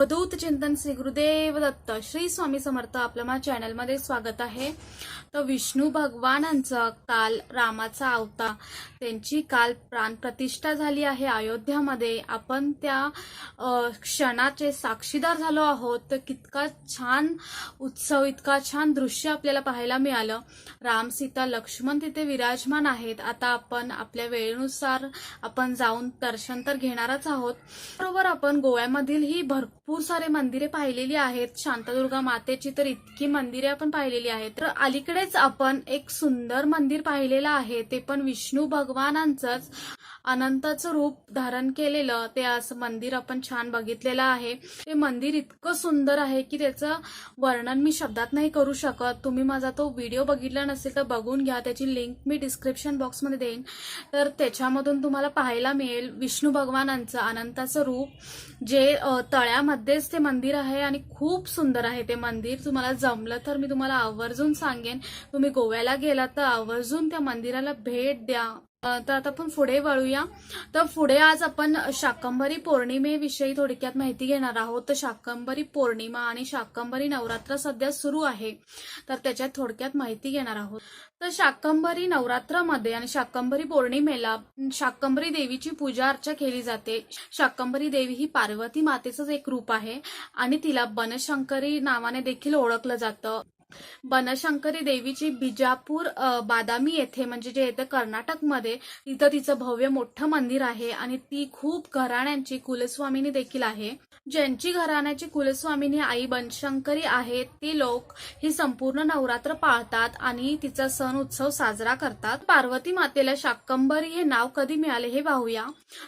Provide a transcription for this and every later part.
अवधूत चिंतन श्री गुरुदेव दत्त श्री स्वामी समर्थ आपल्या माझ्या चॅनलमध्ये स्वागत आहे. तर विष्णू भगवानांचा काल रामाचा अवतार त्यांची काल प्राण प्रतिष्ठा झाली आहे. अयोध्यामध्ये आपण त्या क्षणाचे साक्षीदार झालो आहोत. तर कितका छान उत्सव इतका छान दृश्य आपल्याला पाहायला मिळालं. राम सीता लक्ष्मण तिथे विराजमान आहेत. आता आपण आपल्या वेळेनुसार आपण जाऊन दर्शन तर घेणारच आहोत. बरोबर आपण गोव्यामधील ही भरपूर सारे मंदिरे पाहिलेली आहेत. शांतादुर्गा मातेची तर इतकी मंदिरे आपण पाहिलेली आहेत. तर अलीकडेच आपण एक सुंदर मंदिर पाहिलेलं आहे. ते पण विष्णू भगवानांचंच. अनंताचं रूप धारण केलेलं ते असं मंदिर आपण छान बघितलेलं आहे. ते मंदिर इतकं सुंदर आहे की त्याचं वर्णन मी शब्दात नाही करू शकत. तुम्ही माझा तो व्हिडिओ बघितला नसेल तर बघून घ्या. त्याची लिंक मी डिस्क्रिप्शन बॉक्समध्ये देईन. तर त्याच्यामधून तुम्हाला पाहायला मिळेल विष्णू भगवानांचं अनंताचं रूप. जे तळ्यामध्येच ते मंदिर आहे आणि खूप सुंदर आहे ते मंदिर. तुम्हाला जमलं तर मी तुम्हाला आवर्जून सांगेन. तुम्ही गोव्याला गेला तर आवर्जून त्या मंदिराला भेट द्या. तर आता आपण पुढे वळूया. तर पुढे आज आपण शाकंभरी पौर्णिमेविषयी थोडक्यात माहिती घेणार आहोत. तर शाकंभरी पौर्णिमा आणि शाकंभरी नवरात्र सध्या सुरू आहे. तर त्याच्यात थोडक्यात माहिती घेणार आहोत. तर शाकंभरी नवरात्रामध्ये आणि शाकंभरी पौर्णिमेला शाकंभरी देवीची पूजा अर्चा केली जाते. शाकंभरी देवी ही पार्वती मातेचंच एक रूप आहे आणि तिला बनशंकरी नावाने देखील ओळखलं जातं. बनशंकरी देवीची बिजापूर बादामी येथे म्हणजे जे येतं कर्नाटकमध्ये तिथं तिचं भव्य मोठं मंदिर आहे आणि ती खूप घराण्यांची कुलस्वामिनी देखील आहे. ज्यांची घराण्याची कुलस्वामिनी आई बनशंकरी आहे ते लोक ही संपूर्ण नवरात्र पाळतात आणि तिचा सण उत्सव साजरा करतात. पार्वती मातेला शाकंबरी हे नाव कधी मिळाले हे पाहूया.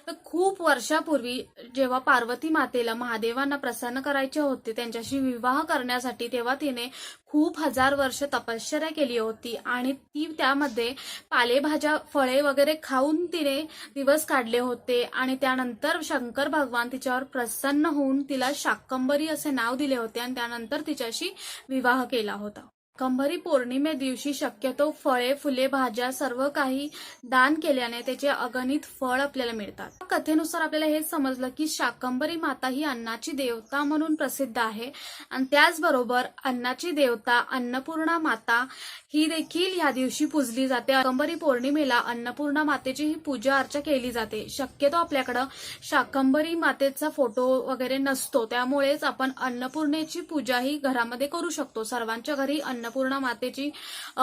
तर खूप वर्षापूर्वी जेव्हा पार्वती मातेला महादेवांना प्रसन्न करायचे होते त्यांच्याशी विवाह करण्यासाठी तेव्हा तिने खूप हजार वर्ष तपश्चर्या केली होती आणि ती त्यामध्ये पालेभाज्या फळे वगैरे खाऊन तिने दिवस काढले होते आणि त्यानंतर शंकर भगवान तिच्यावर प्रसन्न होऊन तिला शाकंबरी असे नाव दिले होते आणि त्यानंतर तिच्याशी विवाह केला होता. कंभरी पौर्णिमे दिवशी शक्यतो फळे फुले भाज्या सर्व काही दान केल्याने त्याचे अगणित फळ आपल्याला मिळतात. कथेनुसार आपल्याला हेच समजलं की शाकंभरी माता ही अन्नाची देवता म्हणून प्रसिद्ध आहे. आणि त्याचबरोबर अन्नाची देवता अन्नपूर्णा माता ही देखील या दिवशी पूजली जाते. शाकंभरी पौर्णिमेला अन्नपूर्णा मातेची ही पूजा अर्चा केली जाते. शक्यतो आपल्याकडं शाकंभरी मातेचा फोटो वगैरे नसतो. त्यामुळेच आपण अन्नपूर्णेची पूजा ही घरामध्ये करू शकतो. सर्वांच्या घरी अन्न अन्नपूर्णा मातेची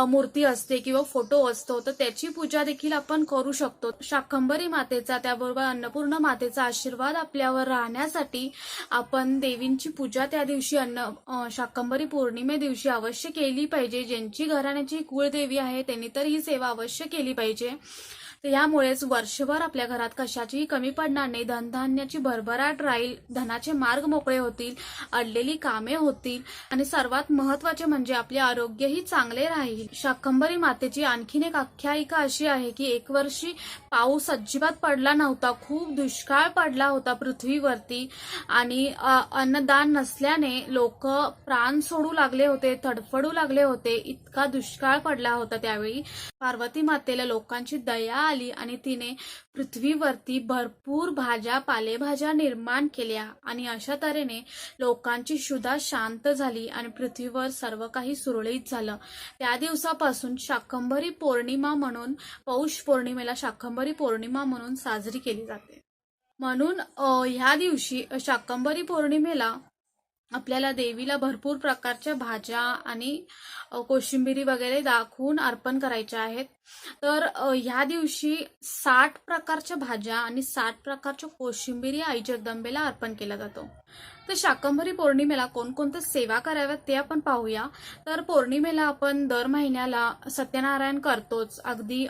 मूर्ती असते किंवा फोटो असतो तर त्याची पूजा देखील आपण करू शकतो. शाकंभरी मातेचा त्याबरोबर अन्नपूर्णा मातेचा आशीर्वाद आपल्यावर राहण्यासाठी आपण देवींची पूजा त्या दिवशी अन्न शाकंभरी पौर्णिमे दिवशी अवश्य केली पाहिजे. ज्यांची घराण्याची कुळदेवी आहे त्यांनी तर ही सेवा अवश्य केली पाहिजे. तर यामुळेच वर्षभर आपल्या घरात कशाचीही कमी पडणार नाही. धनधान्याची भरभराट राहील. धनाचे मार्ग मोकळे होतील. अडलेली कामे होतील. आणि सर्वात महत्त्वाचे म्हणजे आपले आरोग्यही चांगले राहील. शाकंभरी मातेची आणखीन एक आख्यायिका अशी आहे की एक वर्षी पाऊस अजिबात पडला नव्हता. खूप दुष्काळ पडला होता पृथ्वीवरती. आणि अन्नदान नसल्याने लोक प्राण सोडू लागले होते तडफडू लागले होते. इतका दुष्काळ पडला होता त्यावेळी. पार्वती मातेला लोकांची दया आली आणि तिने पृथ्वीवरती भरपूर भाज्या पालेभाज्या निर्माण केल्या आणि अशा तऱ्हेने लोकांची शुद्धा शांत झाली आणि पृथ्वीवर सर्व काही सुरळीत झालं. त्या दिवसापासून शाकंभरी पौर्णिमा म्हणून पौष पौर्णिमेला शाकंभरी पौर्णिमा म्हणून साजरी केली जाते. म्हणून ह्या दिवशी शाकंभरी पौर्णिमेला आपल्याला देवीला भरपूर प्रकारच्या भाज्या आणि कोशिंबिरी वगैरे दाखवून अर्पण करायच्या आहेत. तर ह्या दिवशी साठ प्रकारच्या भाज्या आणि साठ प्रकारच्या कोशिंबिरी आई जगदंबेला अर्पण केला जातो. तर शाकंभरी पौर्णिमेला कोणकोणत्या सेवा कराव्यात ते आपण पाहूया. तर पौर्णिमेला आपण दर महिन्याला सत्यनारायण करतोच. अगदी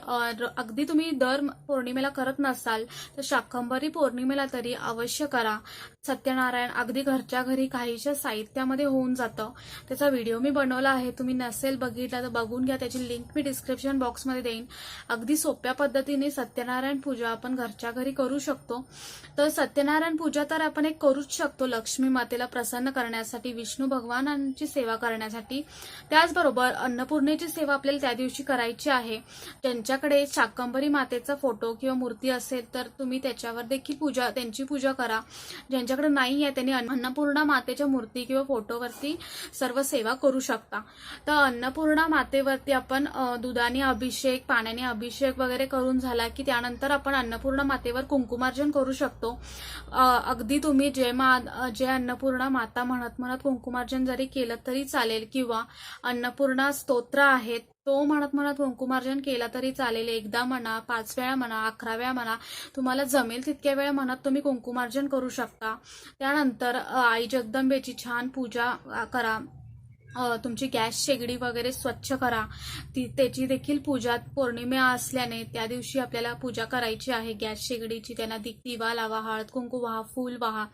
अगदी तुम्ही दर पौर्णिमेला करत नसाल तर शाकंभरी पौर्णिमेला तरी अवश्य करा. सत्यनारायण अगदी घरच्या घरी काहीशा साहित्यामध्ये होऊन जातं. त्याचा व्हिडिओ मी बनवला आहे. तुम्ही नसेल बघितला तर बघून घ्या. त्याची लिंक मी डिस्क्रिप्शन बॉक्समध्ये देईन. अगदी सोप्या पद्धतीने सत्यनारायण पूजा आपण घरच्या घरी करू शकतो. तर सत्यनारायण पूजा तर आपण एक करूच शकतो. लक्ष्मी मातेला प्रसन्न करण्यासाठी विष्णू भगवानांची सेवा करण्यासाठी. त्याचबरोबर अन्नपूर्णेची सेवा आपल्याला त्या दिवशी करायची आहे. ज्यांच्याकडे शाकंभरी मातेचा फोटो किंवा मूर्ती असेल तर तुम्ही त्याच्यावर देखील पूजा त्यांची पूजा करा. ज्यांच्याकडे नाही आहे त्यांनी अन्नपूर्णा मातेच्या मूर्ती किंवा फोटोवरती सर्व सेवा करू शकता. तर अन्नपूर्णा मातेवरती आपण दुधाने अभिषेक पाण्याने अभिषेक वगैरे करून झाला की त्यानंतर आपण अन्नपूर्णा मातेवर कुंकुमार्जन करू शकतो. अगदी तुम्ही जय मा जय अन्नपूर्णा माता म्हणत म्हणत कुंकुमार्जन जरी केलं तरी चालेल किंवा अन्नपूर्णा स्तोत्र आहेत तो म्हणत म्हणत कुंकुमार्जन केला तरी चालेल. एकदा म्हणा पाच वेळा म्हणा अकरा वेळा म्हणा तुम्हाला जमेल तितक्या वेळा म्हणत तुम्ही कुंकुमार्जन करू शकता. त्यानंतर आई जगदंबेची छान पूजा करा. तुमची गॅस शेगडी वगैरे स्वच्छ करा. ती त्याची देखील पूजा पौर्णिमा असल्याने त्या दिवशी आपल्याला पूजा करायची आहे. गॅस शेगडीची त्यांना दिवा लावा हळद कुंकू वाहा फूल वाहा.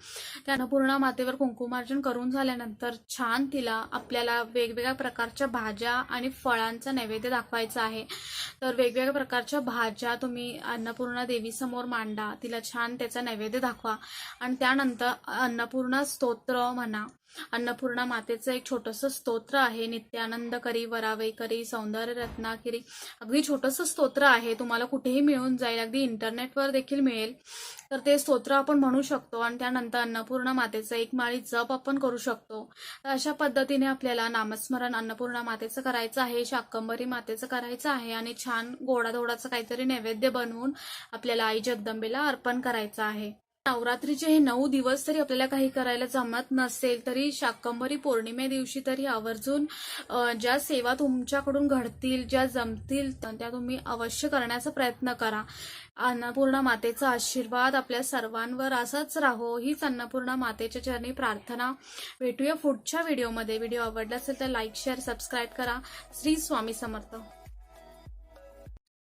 त्यानं पूर्ण मातेवर कुंकुमार्जन करून झाल्यानंतर छान तिला आपल्याला वेगवेगळ्या प्रकारच्या भाज्या आणि फळांचा नैवेद्य दाखवायचा आहे. तर वेगवेगळ्या प्रकारच्या भाज्या तुम्ही अन्नपूर्णा देवीसमोर मांडा. तिला छान त्याचा नैवेद्य दाखवा. आणि त्यानंतर अन्नपूर्णा स्तोत्र म्हणा. अन्नपूर्णा मातेचं एक छोटंसं स्तोत्र आहे. नित्यानंद करी वरावई करी सौंदर्य रत्नागिरी अगदी छोटंसं स्तोत्र आहे. तुम्हाला कुठेही मिळून जाईल. अगदी इंटरनेटवर देखील मिळेल. तर ते स्तोत्र आपण म्हणू शकतो आणि त्यानंतर अन्नपूर्णा मातेचं एक माळी जप आपण करू शकतो. तर अशा पद्धतीने आपल्याला नामस्मरण अन्नपूर्णा मातेचं करायचं आहे. शाकंबरी मातेचं करायचं आहे आणि छान गोडाधोडाचं काहीतरी नैवेद्य बनवून आपल्याला आई जगदंबेला अर्पण करायचं आहे. नवरात्रीचे हे नऊ दिवस तरी आपल्याला काही करायला जमत नसेल तरी शाकंबरी पौर्णिमे दिवशी तरी आवर्जून ज्या सेवा तुमच्याकडून घडतील ज्या जमतील त्या तुम्ही अवश्य करण्याचा प्रयत्न करा. अन्नपूर्णा मातेचा आशीर्वाद आपल्या सर्वांवर असाच राहो हीच अन्नपूर्णा मातेच्या चरणी प्रार्थना. भेटूया पुढच्या व्हिडिओमध्ये. व्हिडिओ आवडला असेल तर लाईक शेअर सबस्क्राईब करा. श्री स्वामी समर्थ.